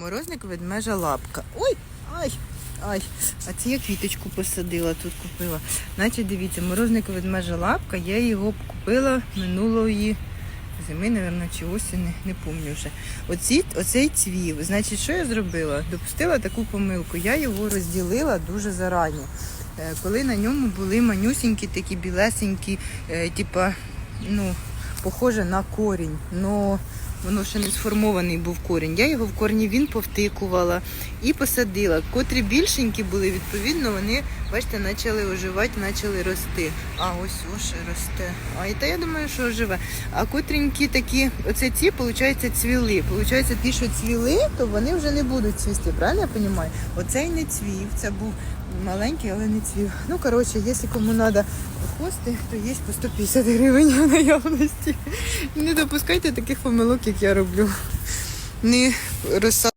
Морозник ведмежа лапка. Ой! Ай! Ай! А це я квіточку посадила, тут купила. Значить, дивіться, морозник ведмежа лапка, я його купила минулої зими, мабуть, чи осені, не пам'ятаю вже. Оці, оцей цвів. Значить, що я зробила? Допустила таку помилку. Я його розділила дуже зарані. Е, Коли на ньому були манюсінькі, такі білесенькі, е, типа, ну, похоже на корінь. Но воно ще не сформований був корінь. Я його в корні він повтикувала і посадила. Котрі більшенькі були, відповідно, вони, бачите, почали оживати, почали рости. А ось ось росте. А і та я думаю, що оживе. А котренькі такі, оце ці, виходить, цвіли. Получається, ті, що цвіли, то вони вже не будуть цвісти, правильно я розумію? Оцей не цвів, це був маленький, але не цвів. Ну, коротше, якщо кому треба хости, то є по 150 гривень в наявності. Не допускайте таких помилок, як я роблю. Не розсаджуйте